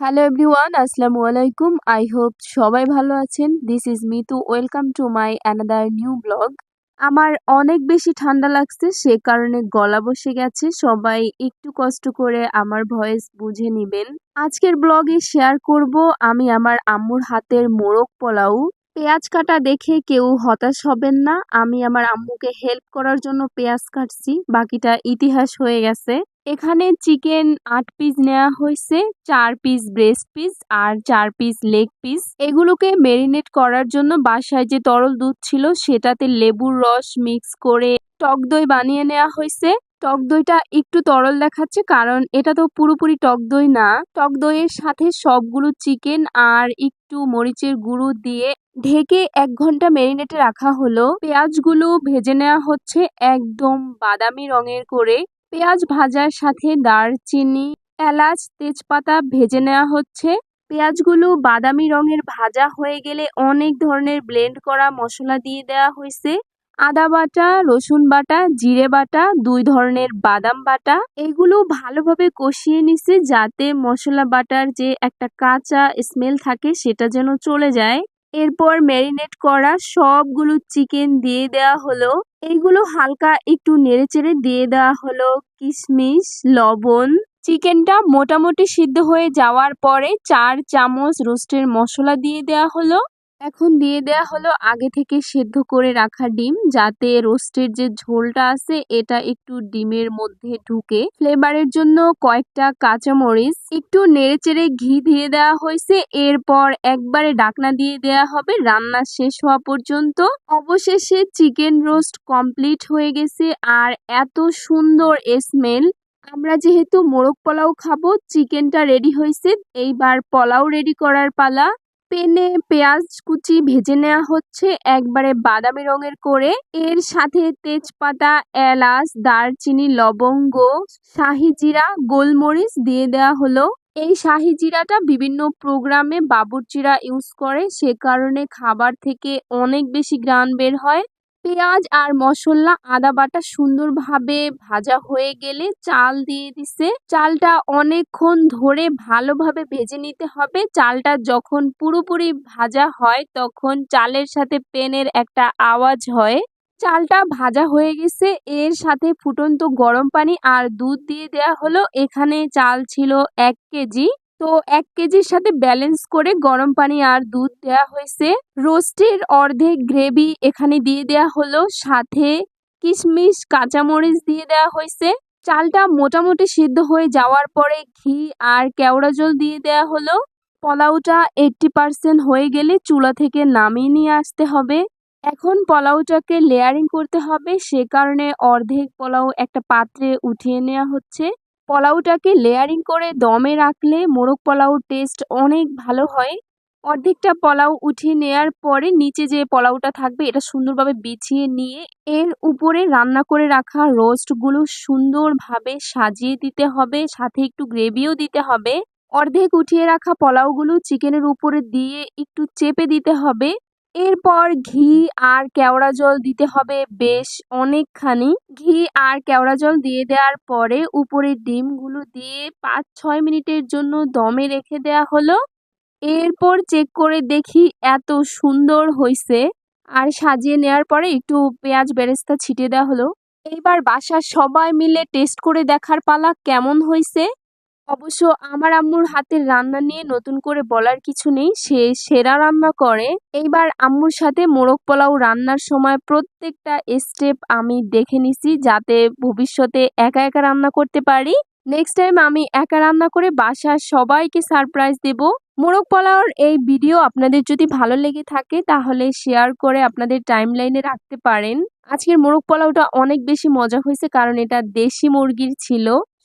Hello everyone আসসালামু আলাইকুম I hope সবাই ভালো আছেন। This is Mitu welcome to my another new blog আমার অনেক বেশি ঠান্ডা লাগছে, সে কারণে গলা বসে গেছে। সবাই একটু কষ্ট করে আমার ভয়েস বুঝে নেবেন। আজকের ব্লগে শেয়ার করব আমি আমার আম্মুর হাতের মোরগ পোলাও। পেঁয়াজ কাটা দেখে কেউ হতাশ হবেন না। আমি আমার আম্মুকে হেল্প করার জন্য পেঁয়াজ কাটছি। বাকিটা ইতিহাস হয়ে গেছে। এখানে চিকেন আট পিস নেওয়া হয়েছে, চার পিস ব্রেস্ট পিস আর চার পিস লেগ পিস এগুলোকে মেরিনেট করার জন্য বাসায় যে তরল দুধ ছিল সেটাতে লেবুর রস মিক্স করে টক দই বানিয়ে নেওয়া হয়েছে। টক দইটা একটু তরল দেখাচ্ছে কারণ এটা তো পুরোপুরি টক দই না। টক দইয়ের সাথে সবগুলো চিকেন আর একটু মরিচের গুঁড়ো দিয়ে ঢেকে এক ঘণ্টা মেরিনেটে রাখা হলো। পেঁয়াজগুলো ভেজে নেওয়া হচ্ছে একদম বাদামি রঙের করে। পেঁয়াজ ভাজার সাথে দারচিনি, এলাচ, তেজপাতা ভেজে নেওয়া হচ্ছে। পেঁয়াজগুলো বাদামি রঙের ভাজা হয়ে গেলে অনেক ধরনের ব্লেন্ড করা মশলা দিয়ে দেওয়া হয়েছে। আদা বাটা, রসুন বাটা, জিরে বাটা, দুই ধরনের বাদাম বাটা। এগুলো ভালোভাবে কষিয়ে নিছে যাতে মশলা বাটার যে একটা কাঁচা স্মেল থাকে সেটা যেন চলে যায়। এরপর ম্যারিনেট করা সবগুলো চিকেন দিয়ে দেওয়া হলো। এইগুলো হালকা একটু নেড়েচেড়ে দিয়ে দেওয়া হলো কিশমিশ, লবণ। চিকেনটা মোটামুটি সিদ্ধ হয়ে যাওয়ার পরে চার চামচ রোস্টের মশলা দিয়ে দেওয়া হলো। এখন দিয়ে দেয়া হলো আগে থেকে সেদ্ধ করে রাখা ডিম, যাতে রোস্টের যে ঝোলটা আছে এটা একটু ডিমের মধ্যে ঢুকে। ফ্লেভারের জন্য কয়েকটা কাঁচামরিচ, একটু নেড়েচেড়ে ঘি দিয়ে দেওয়া হয়েছে। এরপর একবারে ডাকনা দিয়ে দেয়া হবে। রান্না শেষ হওয়া পর্যন্ত অবশেষে চিকেন রোস্ট কমপ্লিট হয়ে গেছে। আর এত সুন্দর স্মেল! আমরা যেহেতু মোরগ পোলাও খাব, চিকেনটা রেডি হয়েছে। এইবার পোলাও রেডি করার পালা। পেনে পেঁয়াজ কুচি ভেজে নেওয়া হচ্ছে। একবারে বাদামি রঙের করে। এর সাথে তেজপাতা, এলাচ, দারচিনি, লবঙ্গ, শাহি জিরা, গোলমরিচ দিয়ে দেওয়া হলো। এই শাহি জিরাটা বিভিন্ন প্রোগ্রামে বাবুর্চিরা ইউজ করে। সে কারণে খাবার থেকে অনেক বেশি গ্রান বের হয়। পেঁয়াজ আর মশলা, আদা বাটা সুন্দরভাবে ভাজা হয়ে গেলে চাল দিয়ে দিছে। চালটা অনেকক্ষণ ধরে ভালোভাবে ভেজে নিতে হবে। চালটা যখন পুরোপুরি ভাজা হয়, তখন চালের সাথে পেনের একটা আওয়াজ হয়। চালটা ভাজা হয়ে গেছে। এর সাথে ফুটন্ত গরম পানি আর দুধ দিয়ে দেয়া হলো। এখানে চাল ছিল এক কেজি। তো এক কেজির সাথে ব্যালেন্স করে গরম পানি আর দুধ দেওয়া হয়েছে। রোস্টের অর্ধেক গ্রেভি এখানে দিয়ে দেওয়া হলো। সাথে কিশমিশ, কাঁচামরিচ দিয়ে দেওয়া হয়েছে। চালটা মোটামুটি সিদ্ধ হয়ে যাওয়ার পরে ঘি আর কেওড়া জল দিয়ে দেওয়া হলো। পোলাওটা এইটটি পারসেন্ট হয়ে গেলে চুলা থেকে নামিয়ে নিয়ে আসতে হবে। এখন পোলাওটাকে লেয়ারিং করতে হবে। সে কারণে অর্ধেক পোলাও একটা পাত্রে উঠিয়ে নেওয়া হচ্ছে। পোলাওটাকে লেয়ারিং করে দমে রাখলে মোরগ পোলাওর টেস্ট অনেক ভালো হয়। অর্ধেকটা পোলাও উঠিয়ে নেয়ার পরে নিচে যে পোলাওটা থাকবে এটা সুন্দরভাবে বিছিয়ে নিয়ে এর উপরে রান্না করে রাখা রোস্টগুলো সুন্দরভাবে সাজিয়ে দিতে হবে, সাথে একটু গ্রেভিও দিতে হবে। অর্ধেক উঠিয়ে রাখা পোলাওগুলো চিকেনের উপরে দিয়ে একটু চেপে দিতে হবে। এরপর ঘি আর কেওড়া জল দিতে হবে বেশ অনেকখানি। ঘি আর কেওড়া জল দিয়ে দেওয়ার পরে উপরে ডিমগুলো দিয়ে পাঁচ ছয় মিনিটের জন্য দমে রেখে দেওয়া হলো। এরপর চেক করে দেখি এত সুন্দর হয়েছে আর সাজিয়ে নেওয়ার পরে একটু পেঁয়াজ বেরেস্তা ছিটিয়ে দেওয়া হলো। এইবার বাসার সবাই মিলে টেস্ট করে দেখার পালা কেমন হয়েছে অবশ্য আমার আম্মুর হাতের রান্না নিয়ে নতুন করে বলার কিছু নেই, সে সেরা রান্না করে। এইবার আম্মুর সাথে মোরগ পোলাও রান্নার সময় প্রত্যেকটা স্টেপ আমি দেখে নিছি যাতে ভবিষ্যতে একা একা রান্না করতে পারি। নেক্সট টাইম আমি একা রান্না করে বাসার সবাইকে সারপ্রাইজ দেব। মোরগ পোলাওর এই ভিডিও আপনাদের যদি ভালো লেগে থাকে তাহলে শেয়ার করে আপনাদের টাইম লাইনে রাখতে পারেন। আজকের মোরগ পোলাওটা অনেক বেশি মজা হয়েছে কারণ এটা দেশি মুরগির ছিল।